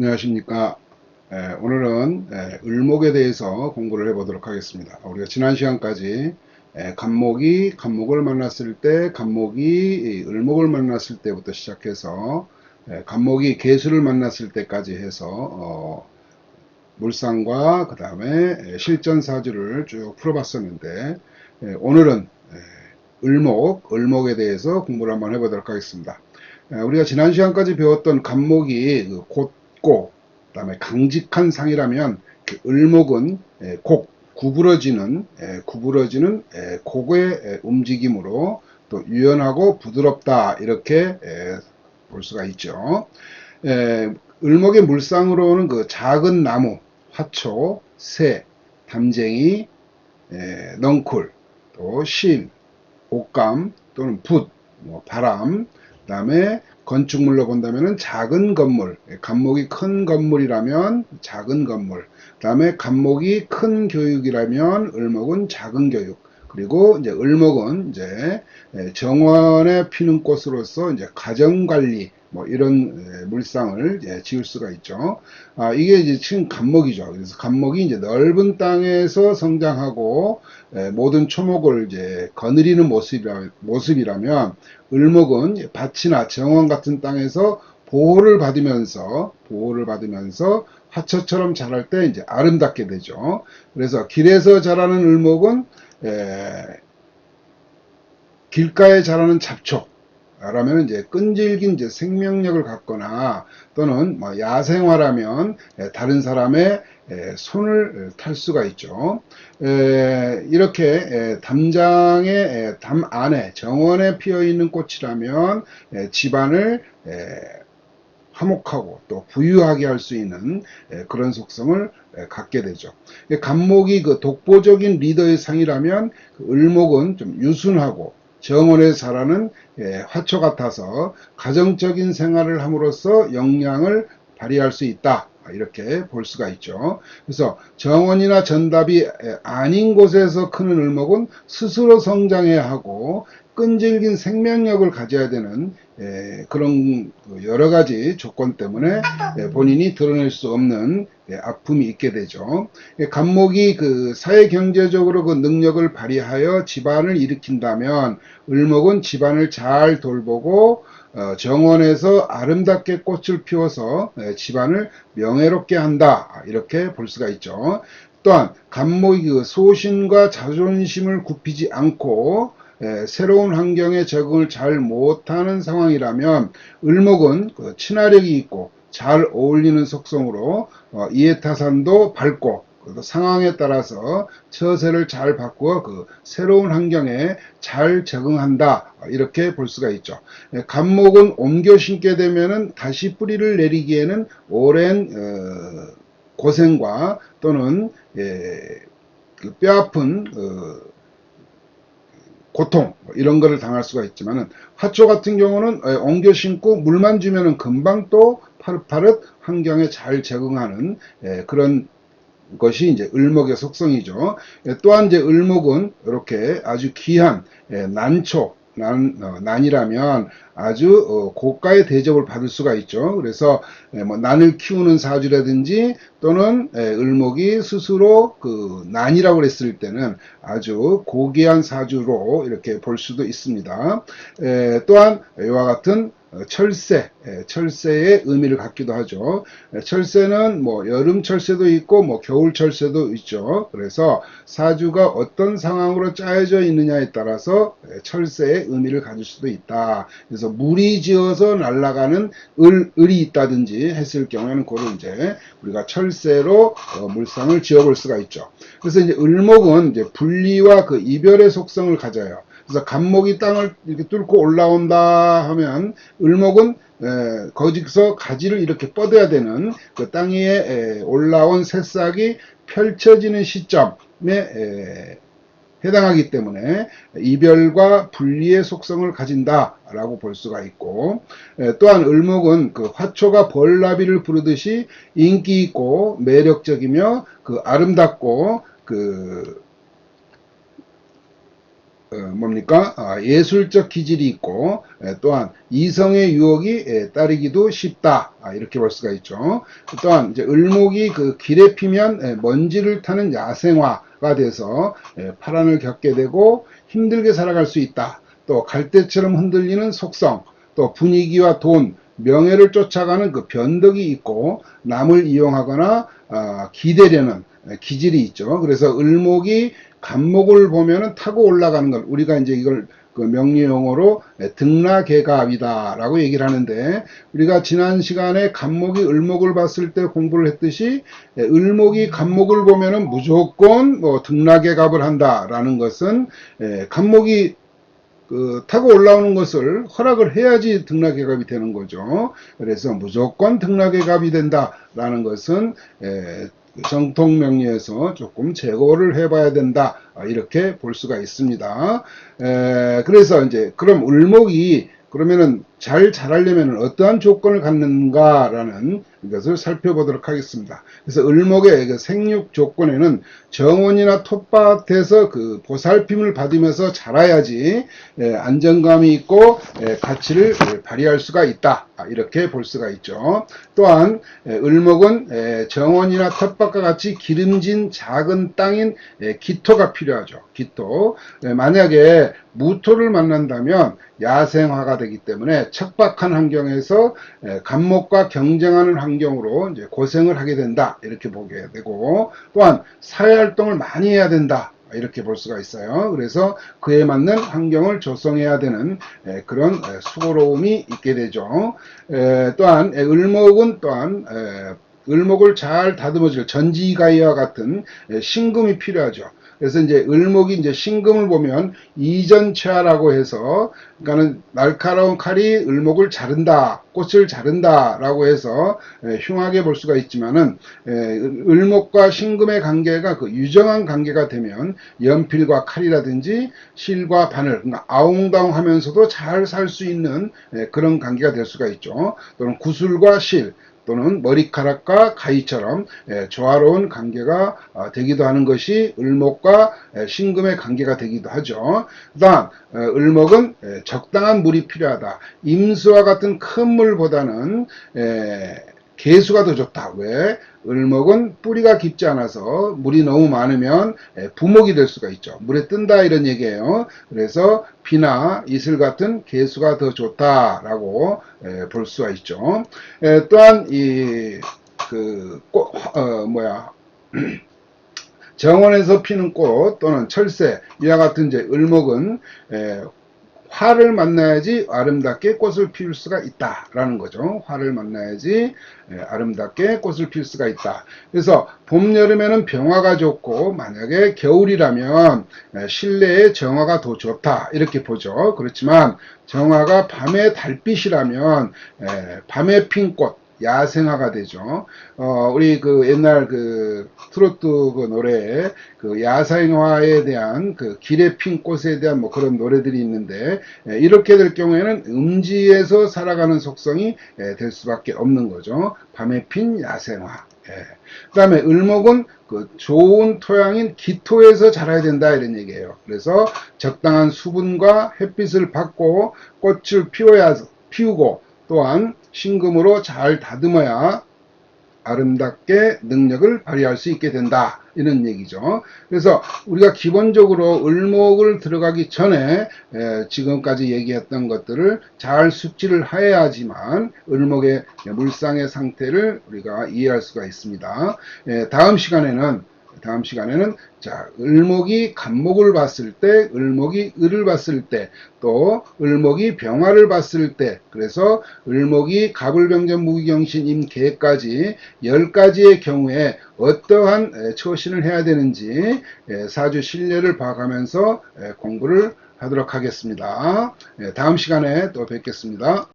안녕하십니까. 에, 오늘은 에, 을목에 대해서 공부를 해 보도록 하겠습니다. 우리가 지난 시간까지 에, 간목이 간목을 만났을 때, 간목이 이 을목을 만났을 때부터 시작해서 에, 간목이 개수를 만났을 때까지 해서 어, 물상과 그 다음에 실전사주를 쭉 풀어봤었는데 에, 오늘은 에, 을목, 을목에 대해서 공부를 한번 해보도록 하겠습니다. 에, 우리가 지난 시간까지 배웠던 간목이 그 곧 고 그 다음에 강직한 상이라면 그 을목은 에, 곡 구부러지는 에, 구부러지는 에, 곡의 에, 움직임으로 또 유연하고 부드럽다 이렇게 에, 볼 수가 있죠. 에, 을목의 물상으로는 그 작은 나무, 화초, 새, 담쟁이, 에, 넝쿨, 또 실, 옷감 또는 붓, 뭐 바람, 그 다음에 건축물로 본다면은 작은 건물, 간목이 큰 건물이라면 작은 건물, 그다음에 간목이 큰 교육이라면 을목은 작은 교육, 그리고 이제 을목은 이제 정원에 피는 꽃으로서 이제 가정 관리 뭐 이런 물상을 지을 수가 있죠. 아, 이게 이제 지금 간목이죠. 그래서 간목이 이제 넓은 땅에서 성장하고 모든 초목을 이제 거느리는 모습이라, 모습이라면 을목은 밭이나 정원 같은 땅에서 보호를 받으면서 보호를 받으면서 화초처럼 자랄 때 이제 아름답게 되죠. 그래서 길에서 자라는 을목은 에, 길가에 자라는 잡초 라면 이제 끈질긴 이제 생명력을 갖거나 또는 뭐 야생화라면 다른 사람의 손을 탈 수가 있죠. 이렇게 담장의 담 안에 정원에 피어 있는 꽃이라면 집안을 화목하고 또 부유하게 할 수 있는 그런 속성을 갖게 되죠. 간목이 그 독보적인 리더의 상이라면 그 을목은 좀 유순하고 정원에 자라는 화초 같아서 가정적인 생활을 함으로써 역량을 발휘할 수 있다. 이렇게 볼 수가 있죠. 그래서 정원이나 전답이 아닌 곳에서 크는 을목은 스스로 성장해야 하고 끈질긴 생명력을 가져야 되는 그런 그 여러 가지 조건 때문에 본인이 드러낼 수 없는 아픔이 있게 되죠. 간목이 그 사회 경제적으로 그 능력을 발휘하여 집안을 일으킨다면 을목은 집안을 잘 돌보고 어, 정원에서 아름답게 꽃을 피워서 집안을 명예롭게 한다 이렇게 볼 수가 있죠. 또한 간목이 그 소신과 자존심을 굽히지 않고 새로운 환경에 적응을 잘 못하는 상황이라면 을목은 그 친화력이 있고 잘 어울리는 속성으로 어, 이해타산도 밝고 상황에 따라서 처세를 잘 바꾸어 그 새로운 환경에 잘 적응한다 이렇게 볼 수가 있죠. 간목은 옮겨 심게 되면은 다시 뿌리를 내리기에는 오랜 어, 고생과 또는 예, 그 뼈아픈 어, 고통 뭐 이런 거를 당할 수가 있지만은 화초 같은 경우는 옮겨 심고 물만 주면은 금방 또 파릇파릇 환경에 잘 적응하는 그런 것이 이제 을목의 속성이죠. 또한 이제 을목은 이렇게 아주 귀한 난초 난, 어, 난이라면 아주 어, 고가의 대접을 받을 수가 있죠. 그래서 에, 뭐 난을 키우는 사주라든지 또는 에, 을목이 스스로 그 난이라고 그랬을 때는 아주 고귀한 사주로 이렇게 볼 수도 있습니다. 에, 또한 이와 같은 어, 철새, 예, 철새의 의미를 갖기도 하죠. 예, 철새는 뭐 여름 철새도 있고 뭐 겨울 철새도 있죠. 그래서 사주가 어떤 상황으로 짜여져 있느냐에 따라서 예, 철새의 의미를 가질 수도 있다. 그래서 물이 지어서 날아가는 을, 을이 있다든지 했을 경우에는 그걸 이제 우리가 철 새로 어, 물상을 지어볼 수가 있죠. 그래서 이제 을목은 이제 분리와 그 이별의 속성을 가져요. 그래서 간목이 땅을 이렇게 뚫고 올라온다 하면 을목은 에, 거기서 가지를 이렇게 뻗어야 되는 그 땅 위에 올라온 새싹이 펼쳐지는 시점에 에, 해당하기 때문에 이별과 분리의 속성을 가진다라고 볼 수가 있고 에, 또한 을목은 그 화초가 벌나비를 부르듯이 인기 있고 매력적이며 그 아름답고 그 어, 뭡니까? 아, 예술적 기질이 있고 에, 또한 이성의 유혹이 에, 따르기도 쉽다. 아, 이렇게 볼 수가 있죠. 또한 이제 을목이 그 길에 피면 에, 먼지를 타는 야생화가 돼서 에, 파란을 겪게 되고 힘들게 살아갈 수 있다. 또 갈대처럼 흔들리는 속성, 또 분위기와 돈, 명예를 쫓아가는 그 변덕이 있고 남을 이용하거나 아, 기대려는 기질이 있죠. 그래서 을목이 간목을 보면은 타고 올라가는 것 우리가 이제 이걸 그 명리용어로 등락개갑이다라고 얘기를 하는데 우리가 지난 시간에 간목이 을목을 봤을 때 공부를 했듯이 을목이 간목을 보면은 무조건 뭐 등락개갑을 한다라는 것은 간목이 그 타고 올라오는 것을 허락을 해야지 등락개갑이 되는 거죠. 그래서 무조건 등락개갑이 된다라는 것은 에, 정통 명리에서 조금 제거를 해봐야 된다 아, 이렇게 볼 수가 있습니다. 에, 그래서 이제 그럼 을목이 그러면은 잘 자라려면 어떠한 조건을 갖는가라는 것을 살펴보도록 하겠습니다. 그래서 을목의 그 생육 조건에는 정원이나 텃밭에서 그 보살핌을 받으면서 자라야지 에, 안정감이 있고 에, 가치를 에, 발휘할 수가 있다. 아, 이렇게 볼 수가 있죠. 또한 에, 을목은 에, 정원이나 텃밭과 같이 기름진 작은 땅인 에, 기토가 필요하죠. 기토. 에, 만약에 무토를 만난다면 야생화가 되기 때문에 척박한 환경에서 에, 간목과 경쟁하는 환경으로 이제 고생을 하게 된다 이렇게 보게 되고 또한 사회활동을 많이 해야 된다 이렇게 볼 수가 있어요. 그래서 그에 맞는 환경을 조성해야 되는 에, 그런 에, 수고로움이 있게 되죠. 에, 또한 에, 을목은 또한 에, 을목을 잘 다듬어줄 전지가이와 같은 에, 신금이 필요하죠. 그래서 이제 을목이 이제 신금을 보면 이전체화라고 해서 그러니까는 날카로운 칼이 을목을 자른다, 꽃을 자른다라고 해서 에, 흉하게 볼 수가 있지만은 에, 을목과 신금의 관계가 그 유정한 관계가 되면 연필과 칼이라든지 실과 바늘, 그러니까 아웅다웅하면서도 잘 살 수 있는 에, 그런 관계가 될 수가 있죠. 또는 구슬과 실, 또는 머리카락과 가위처럼 예, 조화로운 관계가 어, 되기도 하는 것이 을목과 예, 신금의 관계가 되기도 하죠. 그 다음 어, 을목은 예, 적당한 물이 필요하다. 임수와 같은 큰 물보다는 개수가 더 좋다. 왜? 을목은 뿌리가 깊지 않아서 물이 너무 많으면 부목이 될 수가 있죠. 물에 뜬다 이런 얘기예요. 그래서 비나 이슬 같은 개수가 더 좋다라고 볼 수가 있죠. 또한 이그 어, 뭐야 정원에서 피는 꽃 또는 철새 이와 같은 이제 을목은 화를 만나야지 아름답게 꽃을 피울 수가 있다라는 거죠. 화를 만나야지 아름답게 꽃을 피울 수가 있다. 그래서 봄, 여름에는 병화가 좋고 만약에 겨울이라면 실내에 정화가 더 좋다 이렇게 보죠. 그렇지만 정화가 밤의 달빛이라면 밤에 핀 꽃, 야생화가 되죠. 어, 우리 그 옛날 그 트로트 그 노래에 그 야생화에 대한 그 길에 핀 꽃에 대한 뭐 그런 노래들이 있는데 에, 이렇게 될 경우에는 음지에서 살아가는 속성이 에, 될 수밖에 없는 거죠. 밤에 핀 야생화. 예. 그 다음에 을목은 그 좋은 토양인 기토에서 자라야 된다 이런 얘기예요. 그래서 적당한 수분과 햇빛을 받고 꽃을 피워야 피우고 또한 신금으로 잘 다듬어야 아름답게 능력을 발휘할 수 있게 된다. 이런 얘기죠. 그래서 우리가 기본적으로 을목을 들어가기 전에 지금까지 얘기했던 것들을 잘 숙지를 해야지만 을목의 물상의 상태를 우리가 이해할 수가 있습니다. 다음 시간에는 다음 시간에는 자 을목이 간목을 봤을 때 을목이 을을 봤을 때 또 을목이 병화를 봤을 때 그래서 을목이 가불병전 무기경신 임계까지 10가지의 경우에 어떠한 처신을 해야 되는지 사주 신뢰를 봐가면서 공부를 하도록 하겠습니다. 다음 시간에 또 뵙겠습니다.